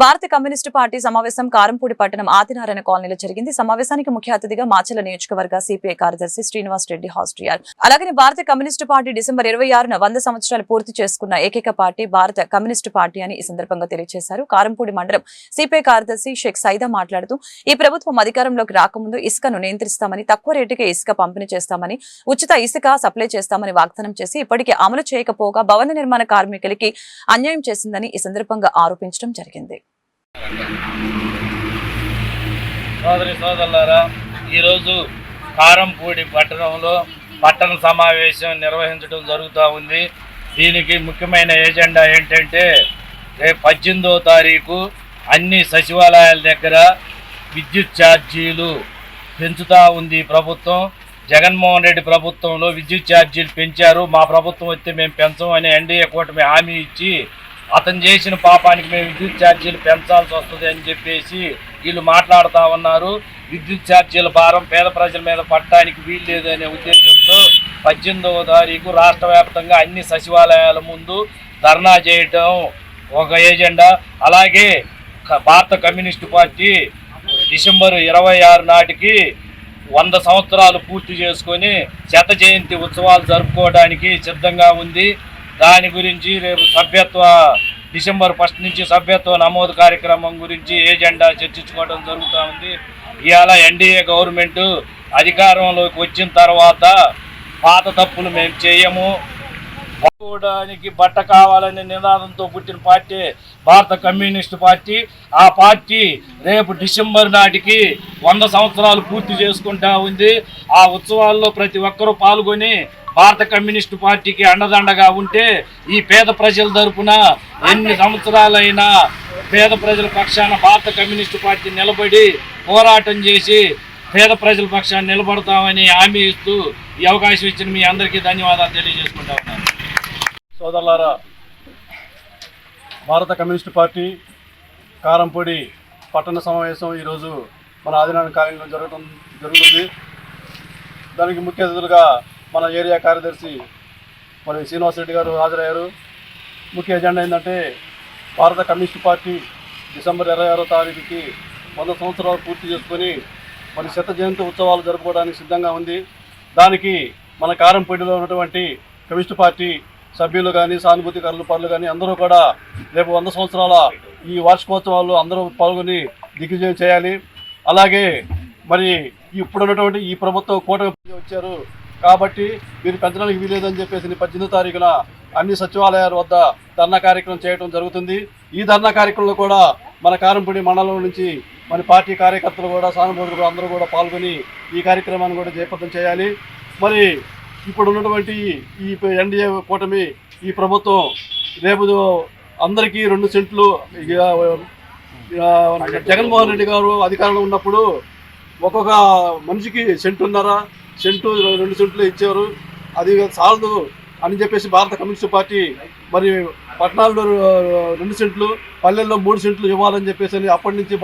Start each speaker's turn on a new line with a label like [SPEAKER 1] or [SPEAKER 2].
[SPEAKER 1] భారత communist party సమావేశం కారంపూడి పట్టణం ఆదినారాయణ కాలనీలో జరిగింది. సమావేశానికి ముఖ్య అతిథిగా మాచల నియోజకవర్గ సిపిఐ కార్యదర్శి శ్రీనివాస్ రెడ్డి హాస్టియార్ అలాగే భారత కమ్యూనిస్టు పార్టీ డిసెంబర్ ఇరవై ఆరున వంద సంవత్సరాలు పూర్తి చేసుకున్న ఏకైక పార్టీ భారత కమ్యూనిస్టు పార్టీ అని ఈ సందర్భంగా తెలియజేశారు. కారంపూడి మండలం సిపిఐ కార్యదర్శి షేక్ సైదా మాట్లాడుతూ ఈ ప్రభుత్వం అధికారంలోకి రాకముందు ఇసుకను నియంత్రిస్తామని తక్కువ రేటుకే ఇసుక పంపిణీ చేస్తామని ఉచిత ఇసుక సప్లై చేస్తామని వాగ్దానం చేసి ఇప్పటికీ అమలు చేయకపోగా భవన నిర్మాణ కార్మికులకి అన్యాయం చేసిందని ఈ సందర్భంగా ఆరోపించడం జరిగింది.
[SPEAKER 2] సోదరి సోదరులారా ఈరోజు కారంపూడి పట్టణంలో పట్టణ సమావేశం నిర్వహించడం జరుగుతూ ఉంది. దీనికి ముఖ్యమైన ఎజెండా ఏంటంటే రేపు పద్దెనిమిదో తారీఖు అన్ని సచివాలయాల దగ్గర విద్యుత్ ఛార్జీలు పెంచుతూ ఉంది ప్రభుత్వం. జగన్మోహన్ రెడ్డి ప్రభుత్వంలో విద్యుత్ ఛార్జీలు పెంచారు. మా ప్రభుత్వం వస్తే మేము పెంచం అని ఎన్డీఏ కూటమి హామీ ఇచ్చి అతను చేసిన పాపానికి మేము విద్యుత్ ఛార్జీలు పెంచాల్సి వస్తుంది అని చెప్పేసి వీళ్ళు మాట్లాడుతూ ఉన్నారు. విద్యుత్ ఛార్జీల భారం పేద ప్రజల మీద పట్టడానికి వీల్లేదు అనే ఉద్దేశంతో పద్దెనిమిదవ తారీఖు రాష్ట్ర వ్యాప్తంగా అన్ని సచివాలయాల ముందు ధర్నా చేయటం ఒక ఏజెండా అలాగే భారత కమ్యూనిస్టు పార్టీ డిసెంబర్ ఇరవై ఆరు నాటికి వంద సంవత్సరాలు పూర్తి చేసుకొని శత జయంతి ఉత్సవాలు జరుపుకోవడానికి సిద్ధంగా ఉంది. దాని గురించి రేపు సభ్యత్వ డిసెంబర్ ఫస్ట్ నుంచి సభ్యత్వ నమోదు కార్యక్రమం గురించి ఏజెండా చర్చించుకోవడం జరుగుతూ ఉంది. ఇవాళ ఎన్డీఏ గవర్నమెంట్ అధికారంలోకి వచ్చిన తర్వాత పాత తప్పులు మేము చేయము. బట్ట కావాలనే నినాదంతో పుట్టిన పార్టీ భారత కమ్యూనిస్టు పార్టీ. ఆ పార్టీ రేపు డిసెంబర్ నాటికి వంద సంవత్సరాలు పూర్తి చేసుకుంటా ఉంది. ఆ ఉత్సవాల్లో ప్రతి ఒక్కరూ పాల్గొని భారత కమ్యూనిస్టు పార్టీకి అండదండగా ఉంటే ఈ పేద ప్రజల తరపున ఎన్ని సంవత్సరాలైనా పేద ప్రజల పక్షాన భారత కమ్యూనిస్టు పార్టీ నిలబడి పోరాటం చేసి పేద ప్రజల పక్షాన్ని నిలబడతామని హామీ ఇస్తూ ఈ అవకాశం ఇచ్చిన మీ అందరికీ ధన్యవాదాలు తెలియజేసుకుంటా.
[SPEAKER 3] సోదరులారా భారత కమ్యూనిస్ట్ పార్టీ కారంపొడి పట్టణ సమావేశం ఈరోజు మన ఆదినారాయణ కాలనీలో జరగటం జరుగుతుంది. దానికి ముఖ్య అతిథులుగా మన ఏరియా కార్యదర్శి మరి శ్రీనివాసరెడ్డి గారు హాజరయ్యారు. ముఖ్య ఎజెండా ఏంటంటే భారత కమ్యూనిస్ట్ పార్టీ డిసెంబర్ ఇరవై ఆరో తారీఖుకి వంద సంవత్సరాలు పూర్తి చేసుకొని మరి శత జయంతి ఉత్సవాలు జరుపుకోవడానికి సిద్ధంగా ఉంది. దానికి మన కారంపొడిలో ఉన్నటువంటి కమ్యూనిస్ట్ పార్టీ సభ్యులు కానీ సానుభూతికరులు పనులు కానీ అందరూ కూడా రేపు వంద సంవత్సరాల ఈ వార్షికోత్సవాలు అందరూ పాల్గొని దిగ్విజయం చేయాలి. అలాగే మరి ఇప్పుడున్నటువంటి ఈ ప్రభుత్వం కూటమి వచ్చారు కాబట్టి మీరు పెంచడానికి వీలేదని చెప్పేసి పద్దెనిమిదో తారీఖున అన్ని సచివాలయాల వద్ద ధర్నా కార్యక్రమం చేయడం జరుగుతుంది. ఈ ధర్నా కార్యక్రమంలో కూడా మన కారంపూడి మండలం నుంచి మన పార్టీ కార్యకర్తలు కూడా సానుభూతులు అందరూ కూడా పాల్గొని ఈ కార్యక్రమాన్ని కూడా జయప్రదం చేయాలి. మరి ఇప్పుడు ఉన్నటువంటి ఈ ఎన్డీఏ కూటమి ఈ ప్రభుత్వం రేపు అందరికీ రెండు సెంట్లు జగన్మోహన్ రెడ్డి గారు అధికారంలో ఉన్నప్పుడు ఒక్కొక్క మనిషికి సెంటున్నర సెంటు రెండు సెంట్లు ఇచ్చారు. అది చాలదు అని చెప్పేసి భారత కమ్యూనిస్ట్ పార్టీ మరి పట్టణాల్లో రెండు సెంట్లు పల్లెల్లో మూడు సెంట్లు ఇవ్వాలని చెప్పేసి అని అప్పటి నుంచి